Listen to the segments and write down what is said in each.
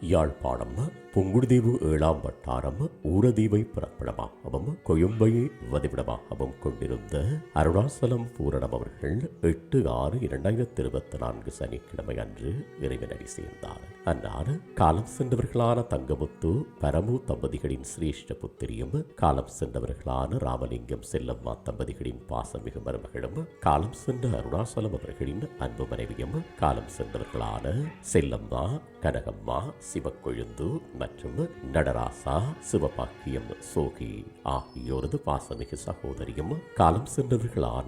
யாழ்ப்பாணம் புங்குடுதீவு ஏழாம் வட்டாரம் ஊரதீவை பிறப்பிடமாகவும் கொழும்பையை வதிவிடமாகவும் கொண்டிருந்த அருணாசலம் பூரணம் அவர்கள் எட்டு ஆறு இரண்டாயிரத்தி இருபத்தி நான்கு சனிக்கிழமை அன்று இறைவனடி சேர்ந்தார். அன்னார் காலம் சென்றவர்களான தங்கமுத்து பரமு தம்பதிகளின் சிரேஷ்ட புத்திரியும் காலம் சென்றவர்களான ராமலிங்கம் செல்லம்மா தம்பதிகளின் பாசமிகு மருமகளும் காலம் சென்ற அருணாசலம் அவர்களின் அன்பு மனைவியும் காலம் சென்றவர்களான செல்லம்மா கனகம்மா சிவக்கொழுந்து மற்றும் நடராசா சிவபாக்கியம் சோகி ஆகியோரது பாசமிகு சகோதரியும் காலம் சென்றவர்களான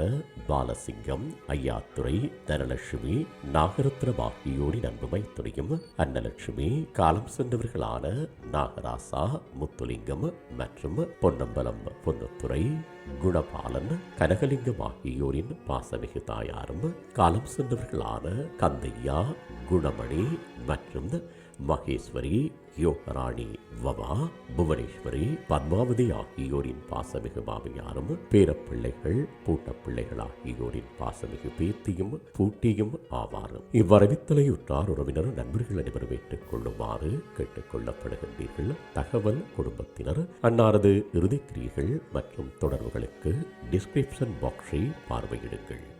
பாலசிங்கம் ஐயாத்துறை தனலட்சுமி நாகரத்னம் ஆகியோரின் அன்பு மைத்துறையும் அன்னலட்சுமி காலம் சென்றவர்களான நாகராசா முத்துலிங்கம் மற்றும் பொன்னம்பலம் பொன்னுத்துறை குணபாலன் கனகலிங்கம் ஆகியோரின் பாசமிகு தாயாரும் காலம் சென்றவர்களான கந்தையா குணமணி மற்றும் மகேஸ்வரி யோகராணி வவா புவனேஸ்வரி பத்மாவதி ஆகியோரின் பாசமிகு மாமியாரும் பேரப்பிள்ளைகள் பூட்டப்பிள்ளைகள் ஆகியோரின் பாசமிகு பேத்தியும் பூட்டியும் ஆவாரும். இவ்வரவித்தலையுற்றார் உறவினர் நண்பர்கள் அனைவரும் ஏற்றுக் கொள்ளுமாறு கேட்டுக் கொள்ளப்படுகின்றீர்கள். தகவல் குடும்பத்தினர் அன்னாரது இறுதிக்கிரியைகள் மற்றும் தொடர்புகளுக்கு டிஸ்கிரிப்ஷன் பாக்ஸை பார்வையிடுங்கள்.